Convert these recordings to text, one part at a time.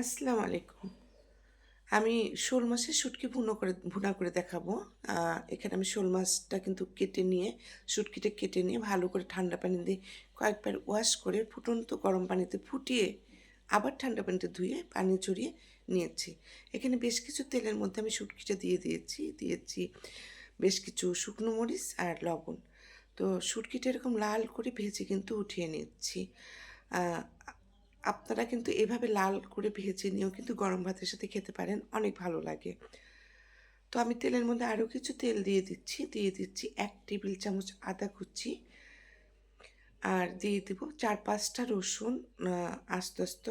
আসসালামু আলাইকুম। আমি শোল মাছের শুটকি ভুনো করে, ভুনা করে দেখাবো। এখানে আমি শোল মাছটা কিন্তু কেটে নিয়ে, শুটকিটা কেটে নিয়ে ভালো করে ঠান্ডা পানি দিয়ে কয়েকবার ওয়াশ করে ফুটন্ত গরম পানিতে ফুটিয়ে আবার ঠান্ডা পানিতে ধুয়ে পানি চড়িয়ে নিয়েছি। এখানে বেশ কিছু তেলের মধ্যে আমি শুটকিটা দিয়ে দিয়েছি দিয়েছি বেশ কিছু শুকনো মরিচ আর লবণ। তো শুটকিটা এরকম লাল করে ভেজে কিন্তু উঠিয়ে নিচ্ছি। আপনারা কিন্তু এভাবে লাল করে ভেজে নিয়েও কিন্তু গরম ভাতের সাথে খেতে পারেন, অনেক ভালো লাগে। তো আমি তেলের মধ্যে আরও কিছু তেল দিয়ে দিচ্ছি দিয়ে দিচ্ছি এক টেবিল চামচ আদা কুচি আর দিয়ে দেবো চার পাঁচটা রসুন আস্তে আস্তে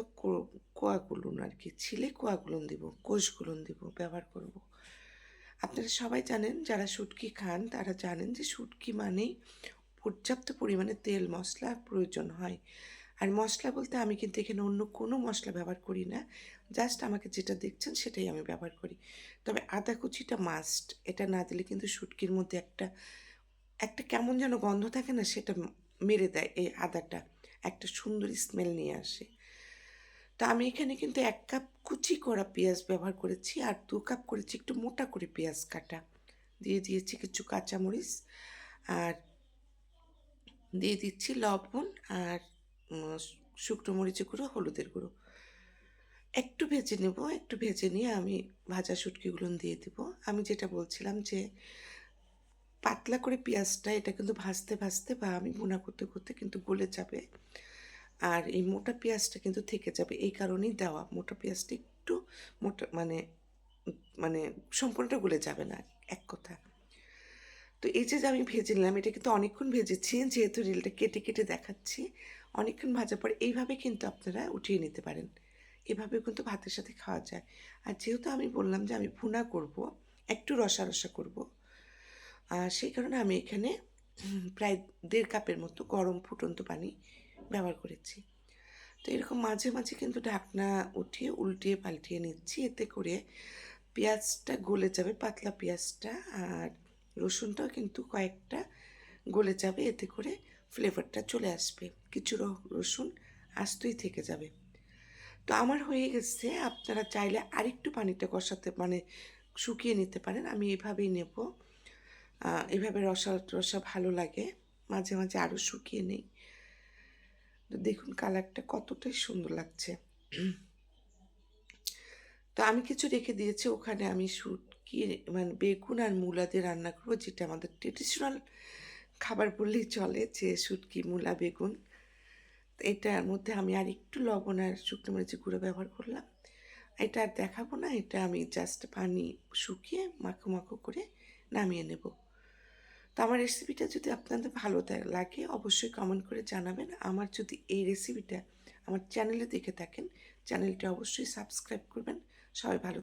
কোয়াগুলুন আর কি, ছিলে কোয়াগুলুন দিব কোষগুলুন দিব, ব্যবহার করব। আপনারা সবাই জানেন, যারা শুটকি খান, তারা জানেন যে শুটকি মানেই পর্যাপ্ত পরিমাণে তেল মশলা প্রয়োজন হয়। আর মশলা বলতে আমি কিন্তু এখানে অন্য কোনো মশলা ব্যবহার করি না। জাস্ট আমাকে যেটা দেখছেন সেটাই আমি ব্যবহার করি। তবে আদা কুচিটা মাস্ট এটা না দিলে কিন্তু শুটকির মধ্যে একটা একটা কেমন যেন গন্ধ থাকে না সেটা মেরে দেয় এই আদাটা। একটা সুন্দর স্মেল নিয়ে আসে। তো আমি এখানে কিন্তু এক কাপ কুচি করা পেঁয়াজ ব্যবহার করেছি আর দু কাপ করেছি একটু মোটা করে পেঁয়াজ কাটা। দিয়ে দিয়েছি কিছু কাঁচামরিচ আর দিয়ে দিচ্ছি লবণ আর শুকনো মরিচের গুঁড়ো, হলুদের গুঁড়ো। একটু ভেজে নেব, একটু ভেজে নিয়ে আমি ভাজা শুটকিগুলো দিয়ে দিব। আমি যেটা বলছিলাম যে, পাতলা করে পেঁয়াজটা, এটা কিন্তু ভাজতে ভাজতে বা আমি ভুনা করতে করতে কিন্তু গলে যাবে। আর এই মোটা পেঁয়াজটা কিন্তু থেকে যাবে, এই কারণেই দেওয়া। মোটা পেঁয়াজটা একটু মোটা মানে মানে সম্পূর্ণটা গলে যাবে না, এক কথা। তো এই যে আমি ভেজে নিলাম, এটা কিন্তু অনেকক্ষণ ভেজেছি, যেহেতু রিলটা কেটে কেটে দেখাচ্ছি। অনেকক্ষণ ভাজার পর এইভাবে কিন্তু আপনারা উঠিয়ে নিতে পারেন। এভাবে কিন্তু ভাতের সাথে খাওয়া যায়। আর যেহেতু আমি বললাম যে আমি ভুনা করব, একটু রসা রসা করব আর সেই কারণে আমি এখানে প্রায় দেড় কাপের মতো গরম ফুটন্ত পানি ব্যবহার করেছি। তো এরকম মাঝে মাঝে কিন্তু ঢাকনা উঠিয়ে উল্টিয়ে পাল্টিয়ে নিচ্ছি। এতে করে পেঁয়াজটা গলে যাবে, পাতলা পেঁয়াজটা আর রসুনটাও কিন্তু কয়েকটা গলে যাবে, এতে করে ফ্লেভারটা চলে আসবে। কিছু রসুন আস্তই থেকে যাবে। তো আমার হয়ে গেছে, আপনারা চাইলে আরেকটু পানিটা কষাতে মানে শুকিয়ে নিতে পারেন, আমি এভাবেই নেব। এভাবে রসা রসা ভালো লাগে, মাঝে মাঝে আরও শুকিয়ে নেই। তো দেখুন কালারটা কতটাই সুন্দর লাগছে। তো আমি কিছু রেখে দিয়েছি, ওখানে আমি শুটকি মানে বেগুন আর মূলা দিয়ে রান্না করব, যেটা আমাদের ট্রেডিশনাল খাবার বললেই চলে যে শুটকি, মূলা, বেগুন। এটার মধ্যে আমি আর একটু লবণ আর শুকনো মরিচের গুঁড়ো ব্যবহার করলাম। এটা আর দেখাবো না, এটা আমি জাস্ট পানি শুকিয়ে মাখো মাখো করে নামিয়ে নেব। তো আমার রেসিপিটা যদি আপনাদের ভালো লাগে, অবশ্যই কমেন্ট করে জানাবেন। আমার যদি এই রেসিপিটা আমার চ্যানেলে দেখে থাকেন চ্যানেলটা অবশ্যই সাবস্ক্রাইব করবেন। সবাই ভালো